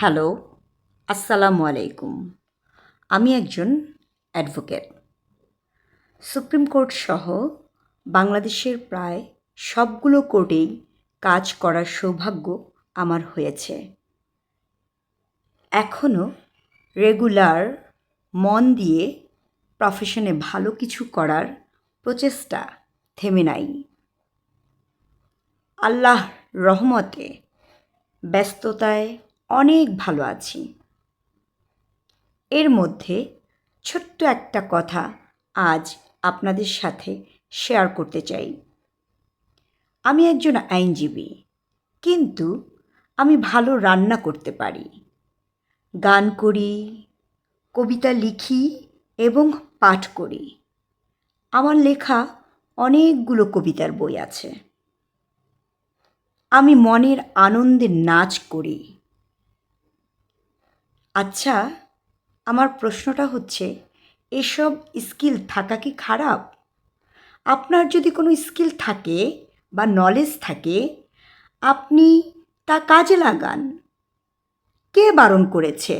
Hello, আসসালামু আলাইকুম। আমি একজন অ্যাডভোকেট। সুপ্রিম কোর্ট সহ বাংলাদেশের প্রায় সবগুলো কোর্টেই কাজ করার সৌভাগ্য আমার হয়েছে। এখনও রেগুলার মন দিয়ে প্রফেশনে ভালো কিছু করার প্রচেষ্টা থেমে নাই। আল্লাহ রহমতে ব্যস্ততায় অনেক ভালো আছি। এর মধ্যে ছোট্ট একটা কথা আজ আপনাদের সাথে শেয়ার করতে চাই। আমি একজন আইনজীবী, কিন্তু আমি ভালো রান্না করতে পারি। গান করি, কবিতা লিখি এবং পাঠ করি। আমার লেখা অনেকগুলো কবিতার বই আছে। আমি মনের আনন্দে নাচ করি। আচ্ছা আমার প্রশ্নটা হচ্ছে, এসব স্কিল থাকা কি খারাপ? আপনার যদি কোনো স্কিল থাকে বা নলেজ থাকে, আপনি তা কাজে লাগান। কে বারণ করেছে?